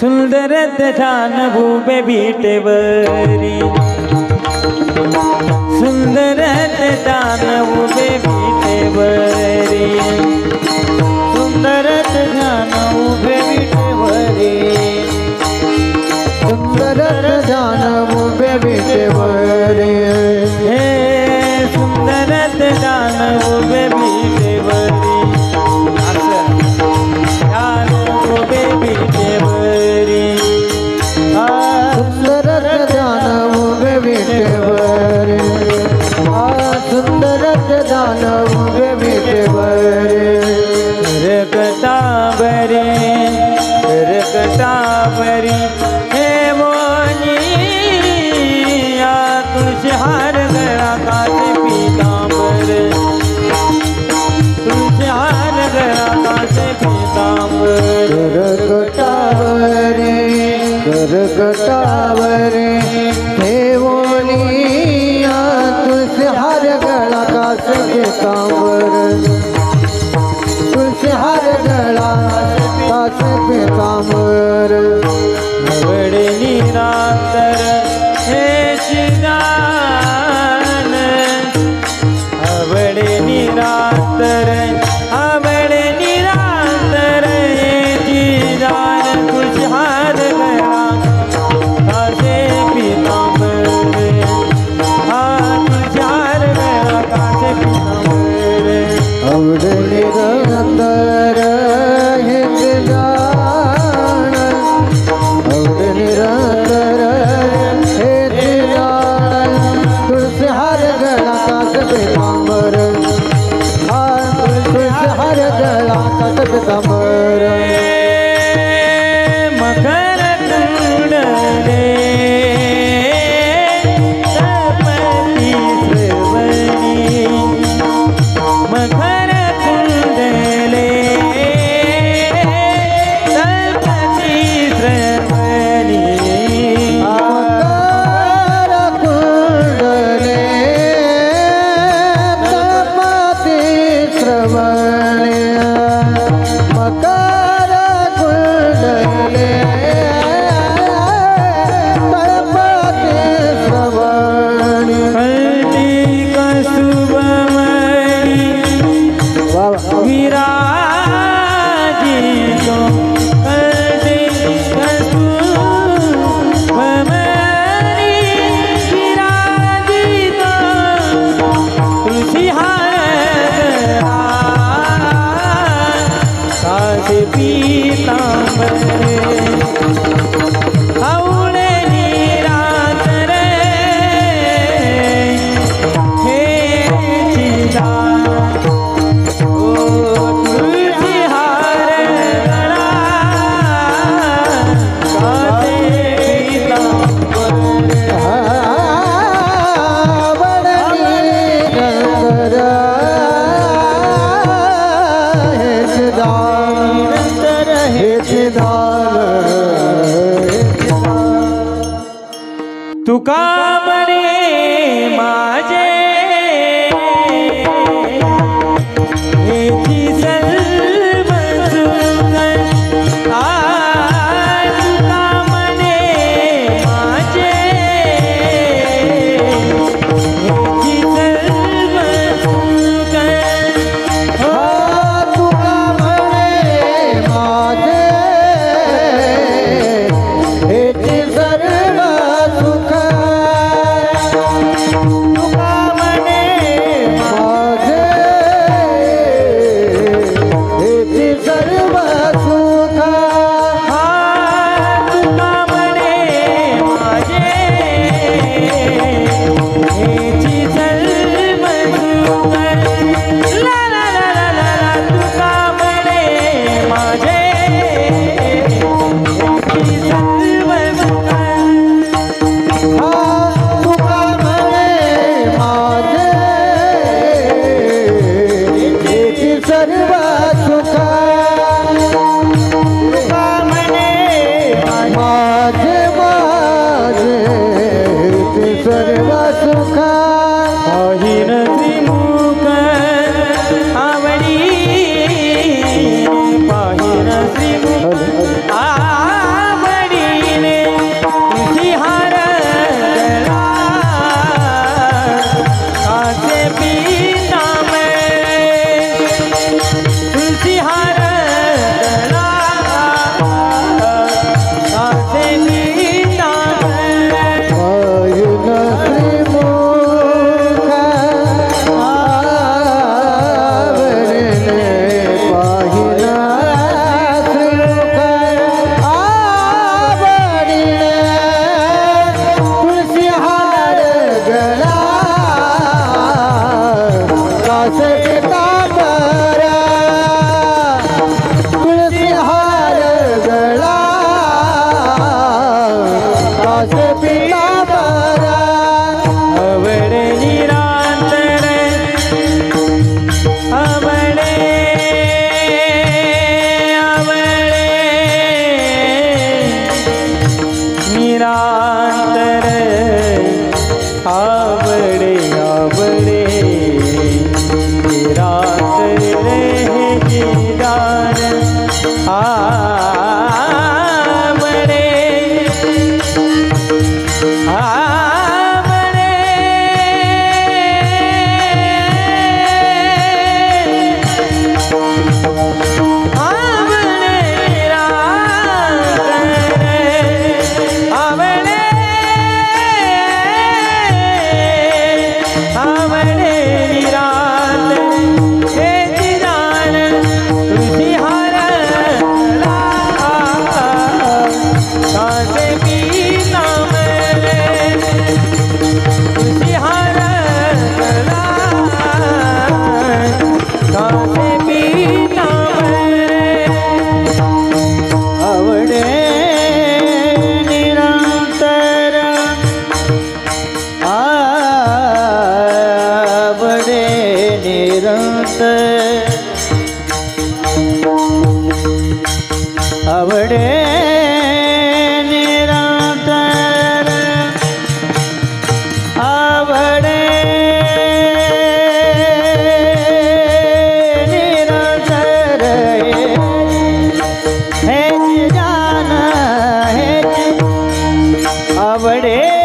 सुंदर ध्यान भूमे बीटेवरी सुंदर ध्यान भूमे बीटेवरी सुंदर ध्यान उभे बीटे तुलसी ठेवणिया तुझे हर गळा काचे कांवर तुझे हर गळा काचे कांवर 干。বাজ આવડે